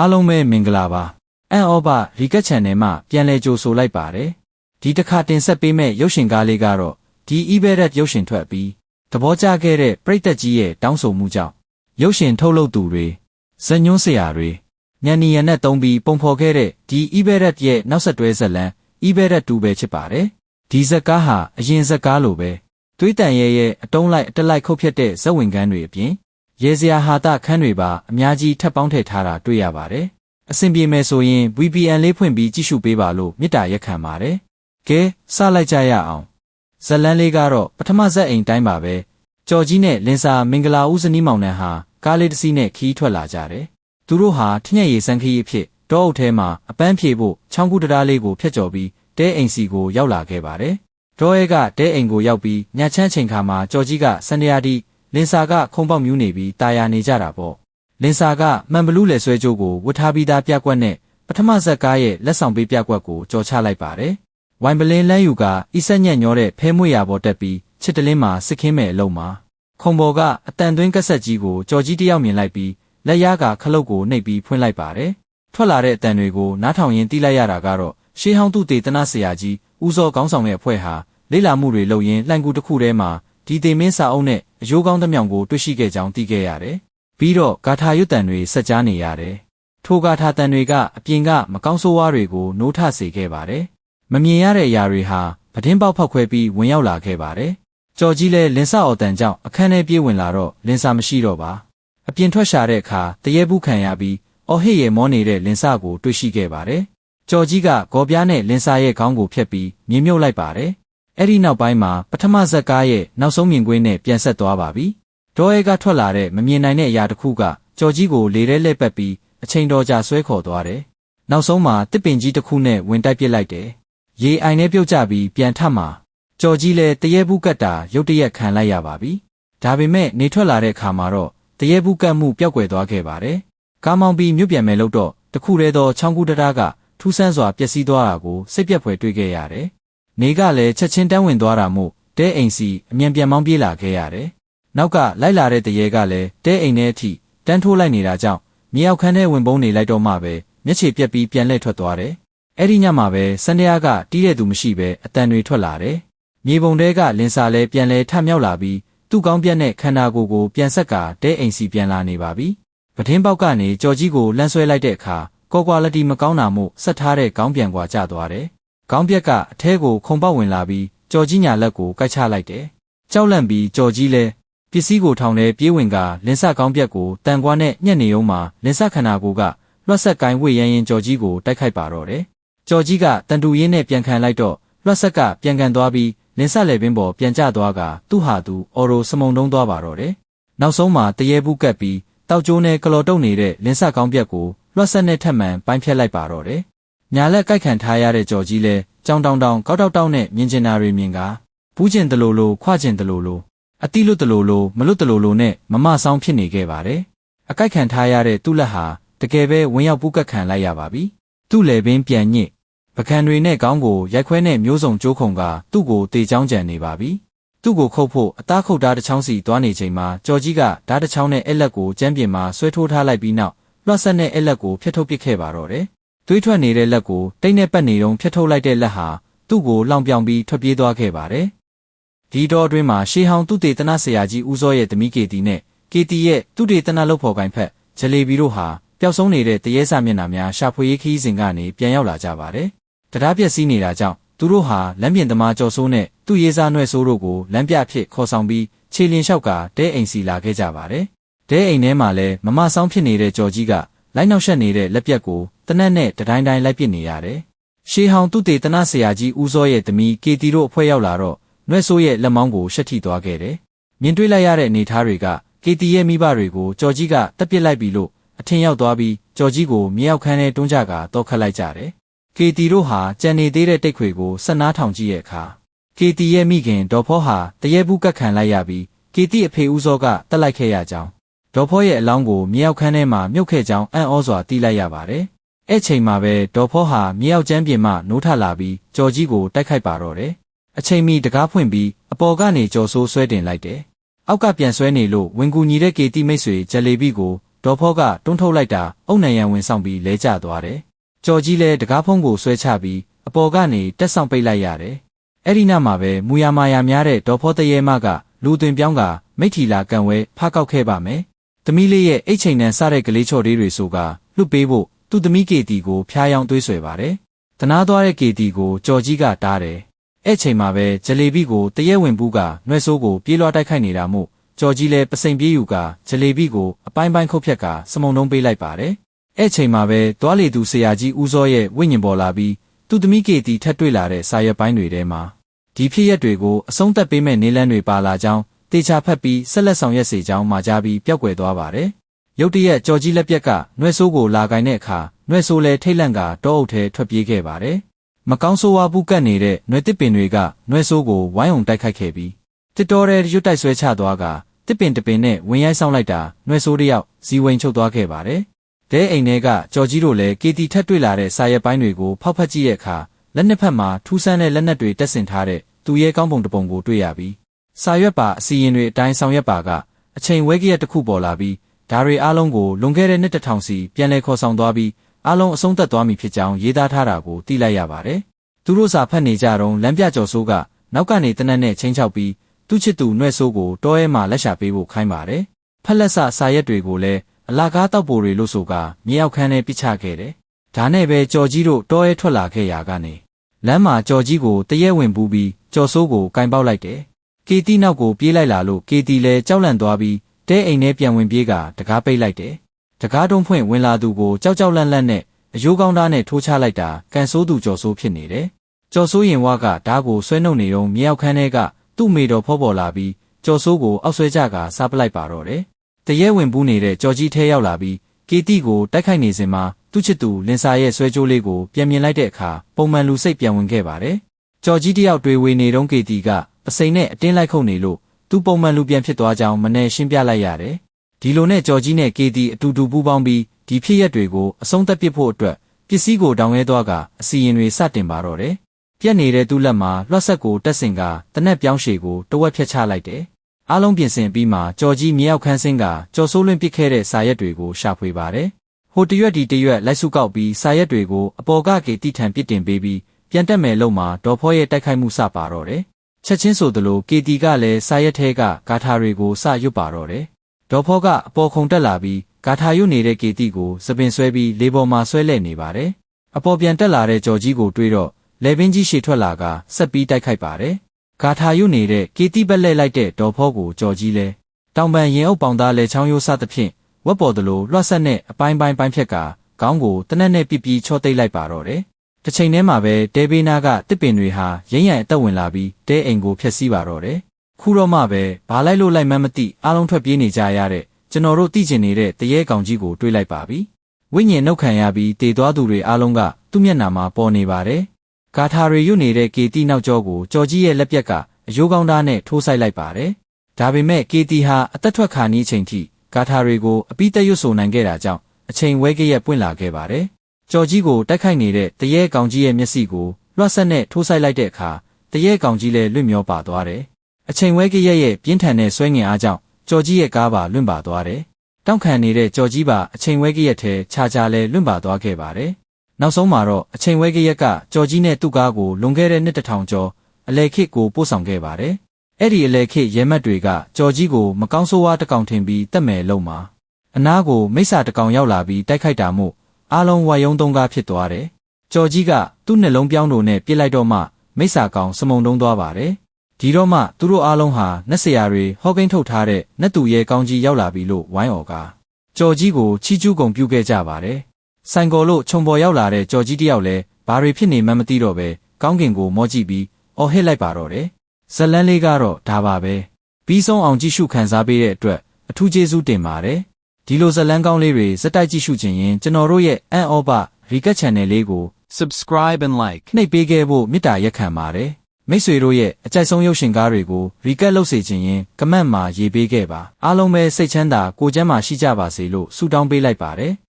အားလုံးပဲမင်္ဂလာပါအန်အောဘရီကတ်ချန်နယ်မှာပြန်လဲကြိုဆိုလိုက်ပါတယ်ဒီတစ်ခါတင်ဆက်ပေးမဲ့ရုပ်ရှင်ကားလေးကတော့ဒီ eBeret ရုပ်ရှင်ထွက်ပြီးသဘောကျခဲ့တဲ့ပရိသတ်ကြီးရဲ့တောင်းဆိုမှုကြောင့်ရုပ်ရှင်ထုတ်လုပ်သူတွေဇက်ညွန်းဆရာတွေညံနီရနဲ့တုံးပြီးပုံဖော်ခဲ့တဲ့ဒီ eBeret ရဲ့နောက်ဆက်တွဲဇက်လန် eBeret 2ပဲဖြစ်ပါတယ်ဒီဇက်ကားဟာအရင်ဇက်ကားလိုပဲသွေးတန်ရဲရဲ့အတုံးလိုက်အတက်လိုက်ခုတ်ဖြတ်တဲ့ဇက်ဝင်ကန်းတွေအပြင် ရေစရာဟာတာခန်းတွေပါအများကြီးထပ်ပေါင်းထည့်ထားတာတွေ့ရပါတယ်။အဆင်ပြေမယ်ဆိုရင် VPN လေးဖွင့်ပြီးကြည့်ရှုပေးပါလို့မေတ္တာရက်ခံပါတယ်။ကဲစလိုက်ကြရအောင်။ဇလန်းလေးကတော့ပထမဇက်အိမ်တိုင်းပါပဲ။ကြော်ကြီးနဲ့လင်စာမင်္ဂလာဦးဇနီးမောင်နှံဟာကားလေးတစ်စီးနဲ့ခီးထွက်လာကြတယ်။သူတို့ဟာထညက်ရည်စမ်းခီးအဖြစ်တောအုပ်ထဲမှာအပန်းဖြေဖို့ချောင်းကူတရားလေးကိုဖျက်ကျော်ပြီးတဲအိမ်စီကိုရောက်လာခဲ့ပါတယ်။တောရဲကတဲအိမ်ကိုရောက်ပြီးညချမ်းချိန်ခါမှာကြော်ကြီးကစန္ဒယာဒီ လင်စာကခုံပေါက်မြူးနေပြီးตายာနေကြတာပေါ့လင်စာကမှန်ဘလူးလက်ဆွဲကြိုးကိုဝတ်ထားပြီးသားပြက်ကွက်နဲ့ပထမဇက်ကားရဲ့လက်ဆောင်ပေးပြက်ကွက်ကိုကြော်ချလိုက်ပါတယ်ဝိုင်ပလင်းလမ်းယူကအီဆက်ညက်ညောတဲ့ဖဲမွေရပေါ်တက်ပြီးချစ်တလင်းမှာစစ်ခင်းမဲ့အလုံးမှာခုံပေါ်ကအတန်သွင်းကက်ဆက်ကြီးကိုကြော်ကြီးတယောက်မြင်လိုက်ပြီးလက်ရကခလုတ်ကိုနှိပ်ပြီးဖွင့်လိုက်ပါတယ်ထွက်လာတဲ့အတန်တွေကိုနားထောင်ရင်းတီးလိုက်ရတာကတော့ရှေးဟောင်းသူတေသနဆရာကြီးဦးစောကောင်းဆောင်တဲ့အဖွဲ့ဟာလေ့လာမှုတွေလုပ်ရင်းလှန်ကူတစ်ခုထဲမှာ ဒီတေမင်းစာအုပ်နဲ့အယိုးကောင်းသမျှကိုတွေ့ရှိခဲ့ကြောင်းသိခဲ့ရတယ်။ပြီးတော့ဂါထာရွတ်တန်တွေဆက်ကြားနေရတယ်။ထိုဂါထာတန်တွေကအပြင်ကမကောင်းဆိုးဝါးတွေကိုနိုးထစေခဲ့ပါတယ်။မမြင်ရတဲ့အရာတွေဟာပဒင်းပေါက်ဖောက်ခွဲပြီးဝင်ရောက်လာခဲ့ပါတယ်။ကြော်ကြီးလဲလင်းစာအော်တန်ကြောင့်အခန်းထဲပြေးဝင်လာတော့လင်းစာမရှိတော့ပါ။အပြင်ထွက်ရှာတဲ့အခါတရေဘူးခံရပြီးအော်ဟစ်ရဲမောနေတဲ့လင်းစာကိုတွေ့ရှိခဲ့ပါတယ်။ကြော်ကြီးကဂေါ်ပြားနဲ့လင်းစာရဲ့ခေါင်းကိုဖျက်ပြီးမြင်မြုပ်လိုက်ပါတယ်။ အဲ့ဒီနောက်ပိုင်းမှာပထမဇက်ကားရဲ့နောက်ဆုံးမြင်ကွင်းနဲ့ပြန်ဆက်သွားပါပြီ။ဒေါ်ရဲကထွက်လာတဲ့မမြင်နိုင်တဲ့အရာတစ်ခုကကြော်ကြီးကိုလေထဲလှည့်ပတ်ပြီးအချိန်တော်ကြာဆွဲခေါ်သွားတယ်။နောက်ဆုံးမှာတစ်ပင်ကြီးတစ်ခုနဲ့ဝင်တိုက်ပစ်လိုက်တယ်။ရေအိုင်နဲ့ပြုတ်ကျပြီးပြန်ထမှာကြော်ကြီးလည်းတရဲဘူးကတ်တာရုတ်တရက်ခံလိုက်ရပါပြီ။ဒါပေမဲ့နေထွက်လာတဲ့အခါမှာတော့တရဲဘူးကတ်မှုပျောက်ကွယ်သွားခဲ့ပါတယ်။ကားမောင်းပြီးမြုပ်ပြန်မယ်လို့တော့တခုတည်းသောချောင်းကူတရာကထူးဆန်းစွာပျက်စီးသွားတာကိုစိတ်ပြက်ဖွယ်တွေ့ခဲ့ရတယ် နေကလည်းချက်ချင်းတန်းဝင်သွားတာမို့တဲအိမ်စီအမြန်ပြန်မောင်းပြေးလာခဲ့ရတယ်။နောက်ကလိုက်လာတဲ့တရေကလည်းတဲအိမ်ထဲအထိတန်းထိုးလိုက်နေတာကြောင့်မြေအောက်ခန်းထဲဝင်ပုန်းနေလိုက်တော့မှပဲမျက်ခြေပြက်ပြီးပြန်လှည့်ထွက်သွားတယ်။အဲ့ဒီညမှာပဲစန္ဒယာကတီးတဲ့သူမရှိပဲအတန်တွေထွက်လာတယ်။မြေပုံတဲကလင်းစာလဲပြန်လဲထမြောက်လာပြီးသူ့ကောင်းပြက်နဲ့ခန္ဓာကိုယ်ကိုပြန်ဆက်ကတဲအိမ်စီပြန်လာနေပါပြီ။ပထင်းပေါက်ကနေကြော်ကြီးကိုလှမ်းဆွဲလိုက်တဲ့အခါကောကွာလက်တီမကောင်းတာမို့ဆက်ထားတဲ့ကောင်းပြန်ကွာကျသွားတယ် ခေါင်းပြက်ကအထဲကိုခုံပေါက်ဝင်လာပြီးကြော်ကြီးညာလက်ကိုကိုက်ချလိုက်တယ်။ကြောက်လန့်ပြီးကြော်ကြီးလဲပစ္စည်းကိုထောင်ထဲပြေးဝင်ကလင်းဆက်ခေါင်းပြက်ကိုတန်ကွာနဲ့ညှက်နေုံမှာလင်းဆက်ခန္ဓာကိုယ်ကလွှတ်ဆက်ကိုင်းဝေရန်ရင်ကြော်ကြီးကိုတိုက်ခိုက်ပါတော့တယ်။ကြော်ကြီးကတန်တူရင်းနဲ့ပြန်ခံလိုက်တော့လွှတ်ဆက်ကပြန်ကန်သွားပြီးလင်းဆက်လေပင်ပေါ်ပြန်ကျသွားကသူ့ဟာသူအော်ရိုစမုံတုံးသွားပါတော့တယ်။နောက်ဆုံးမှာတရေဘူးကပ်ပြီးတောက်ကျိုးနဲ့ကလော်တုတ်နေတဲ့လင်းဆက်ခေါင်းပြက်ကိုလွှတ်ဆက်နဲ့ထပ်မံပိုင်းဖြတ်လိုက်ပါတော့တယ် ညာလက်ကြိုက်ခံထားရတဲ့ကြော်ကြီးလဲကြောင်တောင်တောင်ကောက်တောက်တောက်နဲ့မြင်ကျင်တာတွေမြင်ကဘူးကျင်တလိုလိုခွကျင်တလိုလိုအတိလွတ်တလိုလိုမလွတ်တလိုလိုနဲ့မမဆောင်ဖြစ်နေခဲ့ပါတယ်အကြိုက်ခံထားရတဲ့သူ့လက်ဟာတကယ်ပဲဝင်ရောက်ပူးကတ်ခံလိုက်ရပါပြီသူ့လေပင်ပြန်ညစ်ပကံတွေနဲ့ကောင်းကိုရိုက်ခွဲနဲ့မျိုးစုံကြိုးခုံကသူ့ကိုတေချောင်းကြံနေပါပြီသူ့ကိုခုတ်ဖို့အသားခုတ်ဓာတ်တစ်ချောင်းစီသွားနေချိန်မှာကြော်ကြီးကဓာတ်တစ်ချောင်းနဲ့အဲ့လက်ကိုကျမ်းပြင်မှာဆွဲထိုးထားလိုက်ပြီးနောက်လွှတ်ဆက်နဲ့အဲ့လက်ကိုဖျက်ထုတ်ပစ်ခဲ့ပါတော့တယ် သွေးထွက်နေတဲ့လက်ကိုတိတ်နဲ့ပတ်နေတုံးဖျက်ထုတ်လိုက်တဲ့လက်ဟာသူ့ကိုလောင်ပြောင်ပြီးထွက်ပြေးသွားခဲ့ပါတယ်။ဒီတော့အတွင်းမှာရှေးဟောင်းသူတေသနဆရာကြီးဦးစောရဲ့သမီးကေတီနဲ့ကေတီရဲ့သူတေသနလုပ်ဖော်ကိုင်ဖက်ဂျလေဘီတို့ဟာပျောက်ဆုံးနေတဲ့တရေစာမျက်နှာများရှာဖွေရေးခီးစဉ်ကနေပြန်ရောက်လာကြပါတယ်။တရားပြက်စီးနေတာကြောင့်သူတို့ဟာလမ်းပြင်သမားကျော်စိုးနဲ့သူ့ရေးစားနွဲ့ဆိုးတို့ကိုလမ်းပြဖြစ်ခေါ်ဆောင်ပြီးခြေလျင်လျှောက်ကတဲအိမ်စီလာခဲ့ကြပါတယ်။တဲအိမ်ထဲမှာလည်းမမဆောင်ဖြစ်နေတဲ့ကြော်ကြီးက လိုက်နောက်ဆက်နေတဲ့လက်ပြက်ကိုတနက်နဲ့တတိုင်းတိုင်းလိုက်ပစ်နေရတယ်။ရှေးဟောင်သူတေသနဆရာကြီးဦးစောရဲ့သမီးကေတီတို့အဖွဲ့ရောက်လာတော့နှွဲ့ဆိုးရဲ့လက်မောင်းကိုရှက်ထိသွားခဲ့တယ်။မြင်တွေ့လိုက်ရတဲ့အနေသားတွေကကေတီရဲ့မိဘတွေကိုကြော်ကြီးကတက်ပစ်လိုက်ပြီလို့အထင်ရောက်သွားပြီးကြော်ကြီးကိုမြေရောက်ခန်းထဲတွန်းကြကတော့ခတ်လိုက်ကြတယ်။ကေတီတို့ဟာကြံနေသေးတဲ့တိတ်ခွေကိုဆက်နားထောင်ကြည့်ရဲ့အခါကေတီရဲ့မိခင်ဒေါ်ဖောဟာတရဲဘူးကတ်ခံလိုက်ရပြီးကေတီအဖေဦးစောကတက်လိုက်ခဲ့ရကြောင်း ဒေါ်ဖောရဲ့အလောင်းကိုမြေရောက်ခန်းထဲမှာမြုပ်ခဲ့ကြောင်းအံ့ဩစွာတီးလိုက်ရပါတယ်။အဲ့ချိန်မှာပဲဒေါ်ဖောဟာမြေရောက်ကျမ်းပြင်မှနိုးထလာပြီးကြော်ကြီးကိုတိုက်ခိုက်ပါတော့တယ်။အချိန်မီတကားဖွင့်ပြီးအပေါ်ကနေကြော်ဆိုးဆွဲတင်လိုက်တယ်။အောက်ကပြန်ဆွဲနေလို့ဝင်ကူညီတဲ့ကေတီမိတ်ဆွေဂျယ်လီဘီကိုဒေါ်ဖောကတွန်းထုတ်လိုက်တာအုတ်နံရံဝင်ဆောင်ပြီးလဲကျသွားတယ်။ကြော်ကြီးလည်းတကားဖုံးကိုဆွဲချပြီးအပေါ်ကနေတက်ဆောင်ပိတ်လိုက်ရတယ်။အဲ့ဒီနောက်မှာပဲမူယာမာယာများတဲ့ဒေါ်ဖောတရေမကလူသွင်ပြောင်းကမိထီလာကန်ဝဲဖကောက်ခဲ့ပါမယ်။ သမီးလေးရဲ့အိတ်ချိန်နံစတဲ့ကလေးချော်လေးတွေဆိုကလွတ်ပေးဖို့သူ့သမီးကေတီကိုဖျားယောင်းသွေးဆွဲပါတယ်။တနာသွားတဲ့ကေတီကိုကြော်ကြီးကတားတယ်။အဲ့ချိန်မှာပဲဂျလေဘီကိုတရဲဝင်ဘူးကနှွဲဆိုးကိုပြေးလွှားတိုက်ခိုက်နေတာမို့ကြော်ကြီးလည်းပစိန်ပြေးယူကဂျလေဘီကိုအပိုင်းပိုင်းခုတ်ဖြက်ကစမုံလုံးပေးလိုက်ပါတယ်။အဲ့ချိန်မှာပဲတွားလေသူဆရာကြီးဦးစောရဲ့ဝိညာဉ်ပေါ်လာပြီးသူ့သမီးကေတီထပ်တွေ့လာတဲ့စာရွက်ပိုင်းတွေထဲမှာဒီဖြစ်ရက်တွေကိုအဆုံးသတ်ပေးမဲ့နေလန်းတွေပါလာကြောင်း တေချာဖက်ပြီးဆက်လက်ဆောင်ရွက်စေကြောင်းမှာကြားပြီးပျောက်ကွယ်သွားပါတယ်။ရုတ်တရက်ကြော်ကြီးလက်ပြက်ကနှွဲဆိုးကိုလာကင်တဲ့အခါနှွဲဆိုးလဲထိတ်လန့်ကတောအုပ်ထဲထွက်ပြေးခဲ့ပါတယ်။မကောင်းဆိုးဝါးဘူးကတ်နေတဲ့နှွဲတစ်ပင်တွေကနှွဲဆိုးကိုဝိုင်းအောင်တိုက်ခိုက်ခဲ့ပြီးတစ်တော်တဲ့ရွတ်တိုက်ဆွဲချသွားကတစ်ပင်တစ်ပင်နဲ့ဝင်ရိုက်ဆောင်လိုက်တာနှွဲဆိုးတယောက်ဇီဝင်ချုပ်သွားခဲ့ပါတယ်။ဒဲအိမ်ထဲကကြော်ကြီးတို့လည်းကေတီထက်တွေ့လာတဲ့စာရွက်ပိုင်းတွေကိုဖောက်ဖက်ကြည့်တဲ့အခါလက်နှစ်ဖက်မှာထူးဆန်းတဲ့လက်နက်တွေတက်ဆင်ထားတဲ့သူရဲ့ကောင်းပုံတစ်ပုံကိုတွေ့ရပြီး စာရွက်ပါအစီရင်တွေအတိုင်းဆောင်ရွက်ပါကအချိန်ဝဲကရက်တစ်ခုပေါ်လာပြီးဒါတွေအားလုံးကိုလွန်ခဲ့တဲ့နှစ်တစ်ထောင်စီပြန်လည်ခေါ်ဆောင်သွားပြီးအားလုံးအဆုံးသတ်သွားပြီဖြစ်ကြောင်းရေးသားထားတာကိုသိလိုက်ရပါတယ်။သူတို့စာဖတ်နေကြတော့လမ်းပြကျော်စိုးကနောက်ကနေတနက်နဲ့ချင်းချောက်ပြီးသူ့ချစ်သူနှဲ့ဆိုးကိုတောရဲမှာလက်ရှာပေးဖို့ခိုင်းပါတယ်။ဖက်လက်ဆစာရက်တွေကိုလည်းအလာကားတောက်ပိုတွေလို့ဆိုကမြေရောက်ခန်းနဲ့ပြစ်ချခဲ့တယ်။ဒါနဲ့ပဲကြော်ကြီးတို့တောရဲထွက်လာခဲ့ရာကနေလမ်းမှာကြော်ကြီးကိုတရဲဝင်ပူးပြီးကြော်ဆိုးကိုကင်ပေါက်လိုက်တယ်။ ကေတီနောက်ကိုပြေးလိုက်လာလို့ကေတီလည်းကြောက်လန့်သွားပြီးတဲအိမ်ထဲပြန်ဝင်ပြေးကတကားပိတ်လိုက်တယ်။တကားတုံးဖွင့်ဝင်လာသူကိုကြောက်ကြောက်လန့်လန့်နဲ့အယိုးကောင်းသားနဲ့ထိုးချလိုက်တာကန်ဆိုးသူကြော်ဆိုးဖြစ်နေတယ်။ကြော်ဆိုးရင်ဝါကဓားကိုဆွဲနှုတ်နေတော့မြေရောက်ခန်းထဲကသူ့မိတော်ဖောပေါ်လာပြီးကြော်ဆိုးကိုအောက်ဆွဲကြကစားပလိုက်ပါတော့တယ်။တရဲဝင်ပူးနေတဲ့ကြော်ကြီးထဲရောက်လာပြီးကေတီကိုတိုက်ခိုက်နေစဉ်မှာသူ့ချစ်သူလင်စာရဲ့ဆွဲကြိုးလေးကိုပြန်မြင်လိုက်တဲ့အခါပုံမှန်လူစိတ်ပြန်ဝင်ခဲ့ပါတယ်။ကြော်ကြီးတယောက်တွေဝေနေတုန်းကေတီက ပစိန်နဲ့အတင်းလိုက်ခုန်နေလို့သူပုံမှန်လူပြန်ဖြစ်သွားကြောင်းမနေရှင်းပြလိုက်ရတယ်။ဒီလိုနဲ့ကြော်ကြီးနဲ့ကေတီအတူတူပူးပေါင်းပြီးဒီဖြစ်ရက်တွေကိုအဆုံးသတ်ပစ်ဖို့အတွက်ပစ္စည်းကိုတောင်းရဲသွားကအစီရင်တွေစတင်ပါတော့တယ်။ပြက်နေတဲ့သူ့လက်မှာလွှတ်ဆက်ကိုတက်ဆင်ကတနက်ပြောင်းရှည်ကိုတဝက်ဖြတ်ချလိုက်တယ်။အားလုံးပြင်ဆင်ပြီးမှကြော်ကြီးမြေရောက်ခန်းစင်းကကြော်ဆိုးလွင့်ပစ်ခဲ့တဲ့စာရက်တွေကိုရှာဖွေပါတယ်။ဟိုတရွက်ဒီတရွက်လိုက်စုကောက်ပြီးစာရက်တွေကိုအပေါ်ကကေတိထံပစ်တင်ပေးပြီးပြန်တက်မယ်လို့မှဒေါ်ဖောရဲ့တိုက်ခိုက်မှုစပါတော့တယ်။ ချက်ချင်းဆိုသလိုကေတီကလည်းစာရက်ထဲကဂါထာတွေကိုစရွတ်ပါတော့တယ်။ဒေါ်ဖောကအပေါ်ခုံတက်လာပြီးဂါထာရွတ်နေတဲ့ကေတီကိုစပင်ဆွဲပြီးလေပေါ်မှာဆွဲလဲနေပါတယ်။အပေါ်ပြန်တက်လာတဲ့ကြော်ကြီးကိုတွေးတော့လေပင်ကြီးရှည်ထွက်လာကဆက်ပြီးတိုက်ခိုက်ပါတယ်။ဂါထာရွတ်နေတဲ့ကေတီပက်လဲလိုက်တဲ့ဒေါ်ဖောကိုကြော်ကြီးလဲတောင်ပန်ရင်အုပ်ပေါင်သားလဲချောင်းရိုးစသဖြင့်ဝက်ပေါ်သလိုလွှတ်ဆက်နဲ့အပိုင်းပိုင်းပိုင်းဖြက်ကခေါင်းကိုတနက်နဲ့ပြစ်ပြီးချော့သိမ့်လိုက်ပါတော့တယ်။ တစ်ချိန်တည်းမှာပဲတဲဘေးနာကတစ်ပင်တွေဟာရင်းရံအသက်ဝင်လာပြီးတဲအိမ်ကိုဖျက်ဆီးပါတော့တယ်။ခုတော့မှပဲဘာလိုက်လို့လိုက်မှန်းမသိအားလုံးထွက်ပြေးနေကြရတဲ့ကျွန်တော်တို့သိကျင်နေတဲ့တရေကောင်ကြီးကိုတွေးလိုက်ပါပြီ။ဝိညာဉ်နှုတ်ခံရပြီးတည်သွားသူတွေအားလုံးကသူ့မျက်နှာမှာပေါ်နေပါတယ်။ဂါထာတွေရွတ်နေတဲ့ကေတီနောက်ကျောကိုကြော်ကြီးရဲ့လက်ပြက်ကအယိုးကောင်းသားနဲ့ထိုးဆိုင်လိုက်ပါတယ်။ဒါပေမဲ့ကေတီဟာအသက်ထွက်ခါနီးချိန်ထိဂါထာတွေကိုအပိတက်ရွတ်ဆိုနိုင်ခဲ့တာကြောင့်အချိန်ဝဲကရက်ပွင့်လာခဲ့ပါတယ်။ ကြော်ကြီးကိုတိုက်ခိုက်နေတဲ့တရေကောင်ကြီးရဲ့မျက်စိကိုလွှတ်ဆက်နဲ့ထိုးဆိုင်လိုက်တဲ့အခါတရေကောင်ကြီးလည်းလွင့်မျောပါသွားတယ်။အချိန်ဝဲကရက်ရဲ့ပြင်းထန်တဲ့ဆွဲငင်အားကြောင့်ကြော်ကြီးရဲ့ကားပါလွင့်ပါသွားတယ်။တောင့်ခံနေတဲ့ကြော်ကြီးပါအချိန်ဝဲကရက်ထဲခြားခြားလဲလွင့်ပါသွားခဲ့ပါတယ်။နောက်ဆုံးမှာတော့အချိန်ဝဲကရက်ကကြော်ကြီးနဲ့သူ့ကားကိုလွန်ခဲ့တဲ့နှစ်တစ်ထောင်ကျော်အလဲခေတ်ကိုပို့ဆောင်ခဲ့ပါတယ်။အဲ့ဒီအလဲခေတ်ရဲမက်တွေကကြော်ကြီးကိုမကောင်းဆိုးဝါးတကောင်ထင်ပြီးတက်မယ်လို့မှာအနားကိုမိစ္ဆာတကောင်ရောက်လာပြီးတိုက်ခိုက်တာမို့ အားလုံးဝါယုံသုံးကားဖြစ်သွားတယ်။ကြော်ကြီးကသူ့နှလုံးပြောင်းတို့နဲ့ပြစ်လိုက်တော့မှမိစ္ဆာကောင်စမုံတုံးသွားပါတယ်။ဒီတော့မှသူတို့အားလုံးဟာနက်ဆရာတွေဟောကိန်းထုတ်ထားတဲ့နတ်သူရဲကောင်းကြီးရောက်လာပြီလို့ဝိုင်းအော်ကကြော်ကြီးကိုချီးကျူးကုန်ပြုခဲ့ကြပါတယ်။ဆိုင်ကော်လို့ခြုံပေါ်ရောက်လာတဲ့ကြော်ကြီးတယောက်လည်းဘာတွေဖြစ်နေမှန်းမသိတော့ပဲကောင်းကင်ကိုမောကြည့်ပြီးအော်ဟစ်လိုက်ပါတော့တယ်။ဇလန်းလေးကတော့ဒါပါပဲ။ပြီးဆုံးအောင်ကြည့်ရှုခံစားပေးတဲ့အတွက်အထူးကျေးဇူးတင်ပါတယ်။ ဒီလိုဇလန်းကောင်းလေးတွေစက်တိုက်ကြည့်ရှုခြင်းရင်ကျွန်တော်တို့ရဲ့အန်အောဘရီကတ် channel လေးကို subscribe and like နှိပ်ပေးခဲ့ဖို့မေတ္တာရက်ခံပါတယ်။မိတ်ဆွေတို့ရဲ့အကြိုက်ဆုံးရုပ်ရှင်ကားတွေကိုရီကတ်လုပ်စေခြင်းရင်ကမန့်မှာရေးပေးခဲ့ပါအားလုံးပဲစိတ်ချမ်းသာကိုယ်ကျန်းမာရှိကြပါစေလို့ဆုတောင်းပေးလိုက်ပါတယ်။